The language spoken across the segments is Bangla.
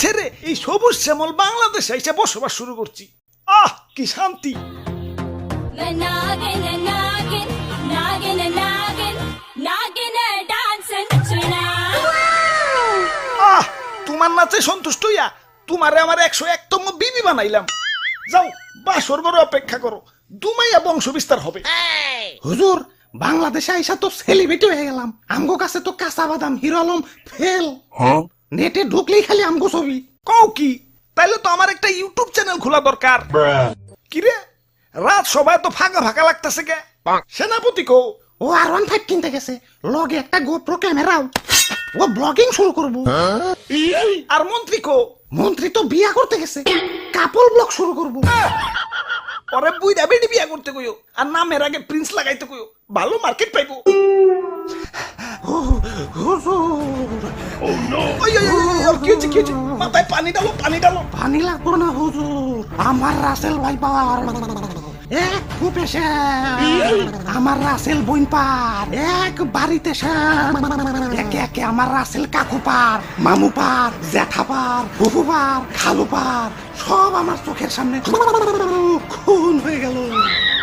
ছেড়ে এই সবুজ শ্যামল বাংলাদেশে এসে বসবাস শুরু করছি। আহ কি শান্তি। আহ তোমার নাচে সন্তুষ্ট হইয়া তোমারে আমার একশো একতম বিবি বানাইলাম। যাও বাসর বড় অপেক্ষা করো। দুমাইয়া বংশ বিস্তার হবে। হুজুর বাংলাদেশে আইসা তো সেলিব্রিটি হয়ে গেলাম। আমগো কাছে তো কাঁচা বাদাম হিরো আলম ফেল। নেটে ঢুকলেই খালি আমগো ছবি। কও কি? তাইলে তো আমার একটা ইউটিউব চ্যানেল খোলা দরকার। কিরে? রাত সবাই তো ফাঁকা ফাঁকা লাগতেছে কে? সেনাপতি কো ও আর ওয়ান ফাইভ কিনতে গেছে। লগে একটা গোপ্রো ক্যামেরাও ও ব্লগিং শুরু করব। আর মন্ত্রী কো মন্ত্রী তো বিয়া করতে গেছে। কাপল ব্লগ শুরু করব। পরে বুইরা বেডি বিয়া করতে কইও। আর নামের আগে প্রিন্স লাগাইতে কইও। ভালো মার্কেট পাইবো। হুজুর আমার রাসেল এক বইন পার এক বাড়িতে একে একে আমার রাসেল কাকু পার মামু পার জ্যাঠা পার ফুফু পার খালু পার সব আমার চোখের সামনে খুন হয়ে গেল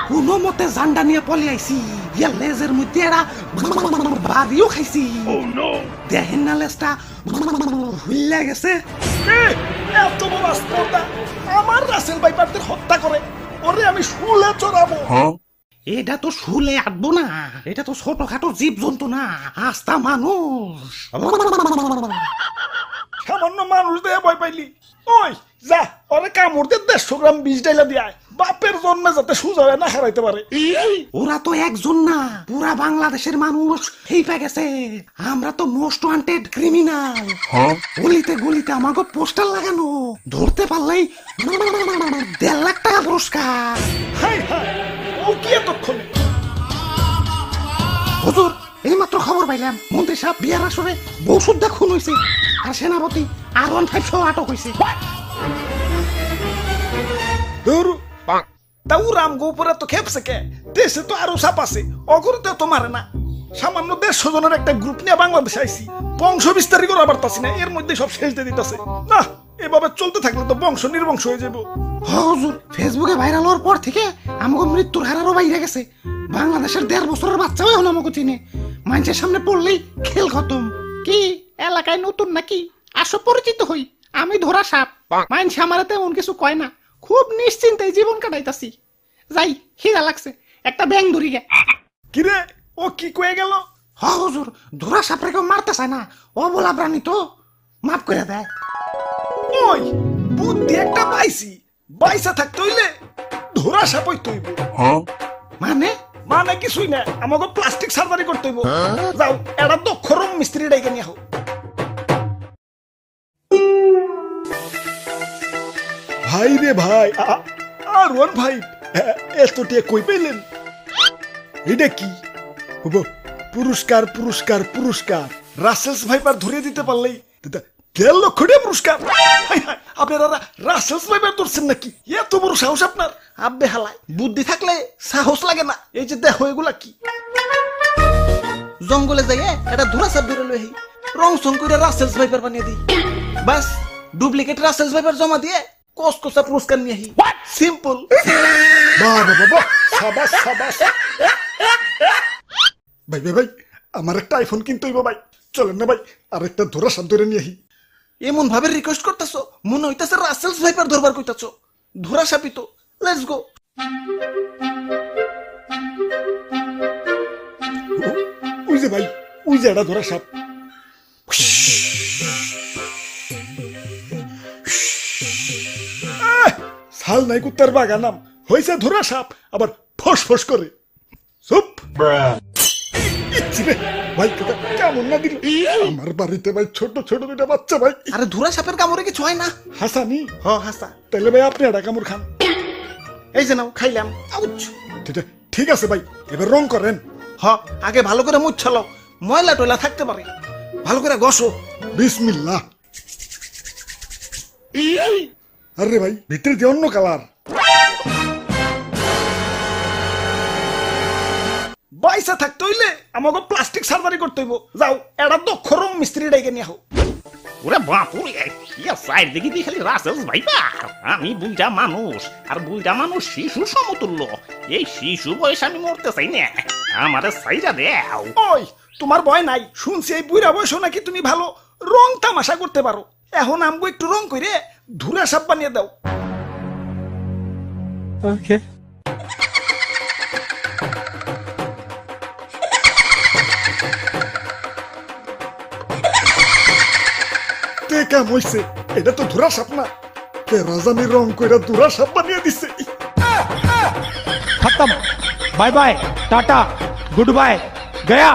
কোনো মতে জান্ডা নিয়ে পলে আইছি ইয়া লেজের মধ্যে এরা বাড়িও খাইছি দেখেন না লেজটা হুইল্লা গেছে এত বড় স্পর্ধা আমার রাসেল বাইপারদের হত্যা করে ওরে আমি শুলে চড়াবো এটা তো শুলে আটবো না এটা তো ছোটখাটো জীব জন্তু না আস্তা মানুষ সামান্য মানুষ দেয়া ভয় পাইলি ওই যা ওরে কামড় দিয়ে দেড়শো গ্রাম বিষ ডাইলা দিয়ে বাপের জন্মে যাতে সুজা না হারাইতে পারে। ওরা তো একজন না পুরা বাংলাদেশের মানুষ হেইপা গেছে। আমরা তো মোস্ট ওয়ান্টেড ক্রিমিনাল। গলিতে গলিতে আমাকে পোস্টার লাগানো। ধরতে পারলেই দেড় লাখ টাকা পুরস্কার। হাই হাই ও কি এতক্ষণ? হুজুর এইমাত্র খবর পাইলাম। মন্ত্রী সাহেব বিয়ার আসরে বউ সুদ্ধা খুন হয়েছে আর সেনাপতি আর ওয়ান ফাইভ সহ আটক হয়েছে তাও রাম গোপুরে তো খেপছে কে? দেশে তো আরও সাপ আছে অগরতে তো মারে না। সামান্য দেড়শো জনের একটা গ্রুপ নিয়ে বাংলাদেশে আইছি। বংশ বিস্তারই করা পারতাছি না এর মধ্যে সব শেষ দিয়ে দিতেছে। না এভাবে চলতে থাকলে তো বংশ নির্বংশ হয়ে যাব হুজুর ফেসবুকে ভাইরাল হওয়ার পর থেকে আমাকে মৃত্যুর হারারও বাইরে গেছে। বাংলাদেশের দেড় বছরের বাচ্চাও এখন আমাকে চিনে। মানুষের সামনে পড়লেই খেল খতম। কি? এলাকায় নতুন নাকি? আসো পরিচিত হই। আমি ধরা সাপ। মানুষ আমার তেমন কিছু কয় না। খুব নিশ্চিন্তায় জীবন কাটাইতাছি। যাই খিদা লাগছে। একটা ব্যাং ধরি গে। কিরে? ও কি কয়ে গেল? হ হুজুর ধরা সাপরে কেউ মারতে চায় না। ও বলা প্রাণী তো। মাফ করে দেয় ওই বুদ্ধি একটা পাইছি। বাইসা থাকতে হইলে ধরা সাপ সাপই তৈব মানে? মানে কিছুই না। আমাকে প্লাস্টিক সার্জারি করতে হইব। যাও এটা দক্ষ মিস্ত্রি ডাইকে নিয়ে হোক ভাই রে ভাই আর ওর ভাই, এ- এতটিয়া কই পেলেন? এটা কি? পুরস্কার পুরস্কার পুরস্কার। রাসেলস ধরিয়ে দিতে দেড় লক্ষ টাকা পুরস্কার। আপনারা রাসেলস ধরছেন নাকি? এত বড় সাহস আপনার? আব্বে বুদ্ধি থাকলে সাহস লাগে না। এই যে দেখো এগুলা কি? জঙ্গলে যাইয়ে এটা ধরা সাপ ধরে লই রং সং করে রাসেলস ভাইপার বানিয়ে দিই। বাস, ডুপ্লিকেট রাসেলস ভাইপার জমা দিয়ে কস কসা পুরস্কার নিয়ে আহি সিম্পল বাহ বাহ বাহ সাবাস সাবাস ভাই ভাই ভাই আমার একটা আইফোন কিনতে হইব ভাই। চলেন না ভাই। আর একটা ধরা সাপ ধরে নিয়ে আহি। এমন ভাবে রিকোয়েস্ট করতেছো মনে হইতাছে রাসেলস ভাইপার ধরবার কইতাছো। ধরা সাপই তো লেটস গো ওই যে ভাই ওই যে এটা ধরা সাপ। শাল নাই কুত্তার বাগানাম হয়েছে ধরা সাপ আবার ফস ফস করে। চুপ। ভাই কেমন না দিল? আমার বাড়িতে ভাই ছোট ছোট দুটা বাচ্চা ভাই। আরে ধুরা সাপের কামড়ে কিছু হয় না? হাসানি? হ হাসা। তাহলে ভাই আপনি একটা কামড় খান। এই যে নাও খাইলাম। আউচ। ঠিক আছে- ঠিক আছে ভাই এবার রং করেন। হ আগে ভালো করে মুছালো ময়লা টয়লা থাকতে পারে। ভালো করে গসো। বিসমিল্লাহ। আরে ভাই ভিতরে দিয়ে অন্য কালার বাইসা থাকতে হইলে আমাকে প্লাস্টিক সার্জারি করতে হইব। যাও এটা দক্ষ রুম মিস্ত্রি ডাইকে নিয়ে হোক ওরে বাপুরে ইয়া সাইড দেখি দিয়ে খালি রাসেলস ভাইবার আমি বুইটা মানুষ আর বুইটা মানুষ শিশু সমতুল্য। এই শিশু বয়স আমি মরতে চাই না। আমারে সাইডা দেও। ওই তোমার ভয় নাই। শুনছি এই বুড়া বয়সও নাকি তুমি ভালো রং তামাশা করতে পারো। এখন আমগো একটু রং করে ধুরা সাপ বানিয়ে দাও। ওকে কাম হইছে? এটা তো ধুরা সাপ না। রাজানি রং কইরা ধুরা সাপ বানিয়ে দিছে। খতম। Bye bye tata good bye Gaya.